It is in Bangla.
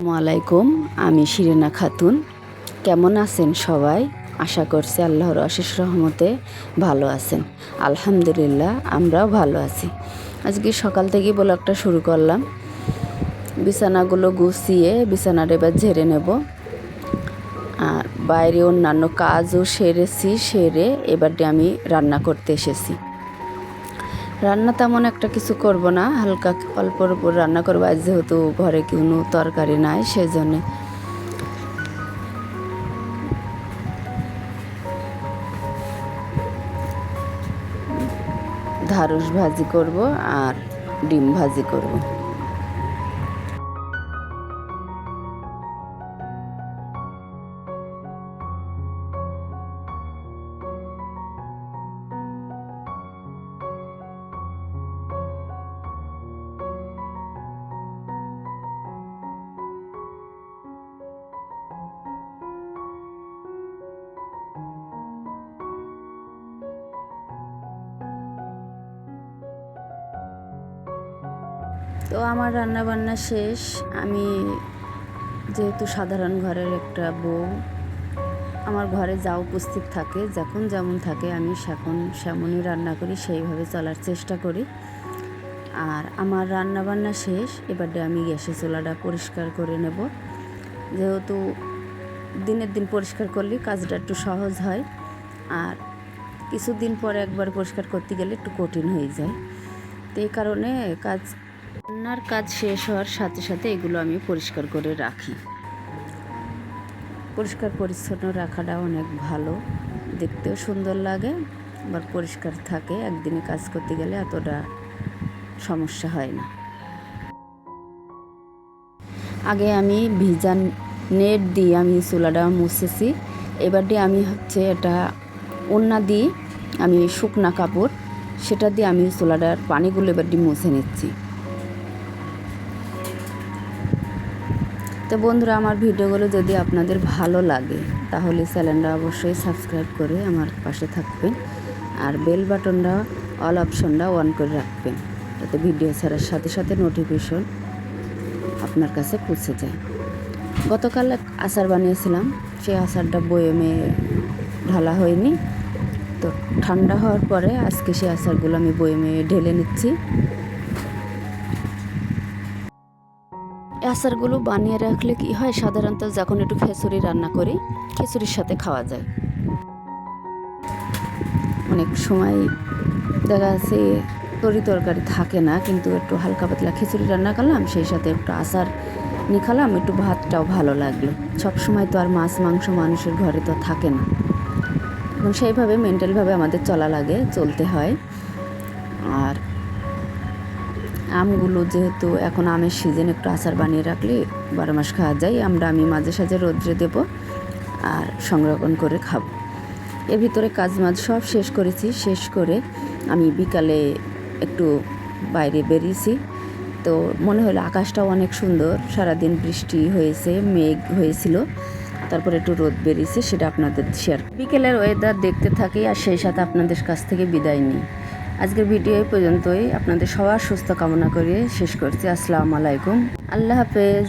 আলাইকুম, আমি শিরিনা খাতুন। কেমন আছেন সবাই? আশা করছি আল্লাহর অশেষ রহমতে ভালো আছেন। আলহামদুলিল্লাহ, আমরাও ভালো আছি। আজকে সকাল থেকেই ব্লগটা শুরু করলাম। বিছানাগুলো গুছিয়ে বিছানাটা এবার ঝেড়ে নেব। আর বাইরে অন্যান্য কাজও সেরেছি, সেরে এবারটি আমি রান্না করতে এসেছি। রান্না তেমন একটা কিছু করব না, হালকা অল্পর উপর রান্না করব। আজ যেহেতু ঘরে কোনো তরকারি নাই সেই জন্যে ঢাড়স ভাজি করব আর ডিম ভাজি করব। তো আমার রান্না বান্না শেষ। আমি যেহেতু সাধারণ ঘরের একটা বউ, আমার ঘরে যা উপস্থিত থাকে, যখন যেমন থাকে, আমি সেখন সেমনই রান্না করি, সেইভাবে চলার চেষ্টা করি। আর আমার রান্না বান্না শেষ, এবারে আমি গ্যাসের চুলাটা পরিষ্কার করে নেব। যেহেতু দিনের দিন পরিষ্কার করলে কাজটা একটু সহজ হয়, আর কিছুদিন পরে একবার পরিষ্কার করতে গেলে একটু কঠিন হয়ে যায়। তো এই কারণে কাজ রান্নার কাজ শেষ হওয়ার সাথে সাথে এগুলো আমি পরিষ্কার করে রাখি। পরিষ্কার পরিচ্ছন্ন রাখাটা অনেক ভালো। দেখতেও সুন্দর লাগে, আবার পরিষ্কার থাকে। একদিনে কাজ করতে গেলে এতটা সমস্যা হয় না। আগে আমি ভিজা নেট দিয়ে আমি চুলাটা মুছেছি। এবার দিয়ে আমি হচ্ছে এটা ওন্না দিয়ে আমি শুকনা কাপড়, সেটা দিয়ে আমি চুলাটার পানিগুলো এবার দিয়ে মুছে নিচ্ছি। তো বন্ধুরা, আমার ভিডিওগুলো যদি আপনাদের ভালো লাগে, তাহলে চ্যানেলটা অবশ্যই সাবস্ক্রাইব করে আমার পাশে থাকবেন আর বেল বাটনটা, অল অপশনটা অন করে রাখবেন, যাতে ভিডিও ছাড়ার সাথে সাথে নোটিফিকেশন আপনার কাছে পৌঁছে যায়। গতকাল এক আচার বানিয়েছিলাম সেই আচারটা বয়মে ঢালা হয়নি। তো ঠান্ডা হওয়ার পরে আজকে সেই আচারগুলো আমি বয়মে ঢেলে নিচ্ছি। আচারগুলো বানিয়ে রাখলে কি হয়? সাধারণত যখন একটু খিচুড়ি রান্না করি, খিচুড়ির সাথে খাওয়া যায়। অনেক সময় দেখা যাচ্ছে তরি তরকারি থাকে না, কিন্তু একটু হালকা পাতলা খিচুড়ি রান্না করলাম, সেই সাথে একটু আচার নিয়ে খালাম, একটু ভাতটাও ভালো লাগল। সব সময় তো আর মাছ, মাংস মানুষের ঘরে তো থাকে না। এবং সেইভাবে মেন্টালভাবে আমাদের চলা লাগে, চলতে হয়। আর আমগুলো যেহেতু এখন আমের সিজন একটু আচার বানিয়ে রাখলে বারো মাস খাওয়া যায়, আমরা আমি মাঝে সাঝে রোদ্রে দেব আর সংরক্ষণ করে খাব। এর ভিতরে কাজ মাঝ সব শেষ করেছি, শেষ করে আমি বিকালে একটু বাইরে বেরিয়েছি। তো মনে হলো আকাশটাও অনেক সুন্দর, সারাদিন বৃষ্টি হয়েছে, মেঘ হয়েছিল, তারপরে একটু রোদ বেরিয়েছে, সেটা আপনাদের শেয়ার বিকেলের ওয়েদার দেখতে থাকি, আর সেই সাথে আপনাদের কাছ থেকে বিদায় নিই। আজকের ভিডিও এই পর্যন্তই। আপনাদের সবার সুস্থ কামনা করে শেষ করছি। আসসালামু আলাইকুম। আল্লাহ হাফেজ।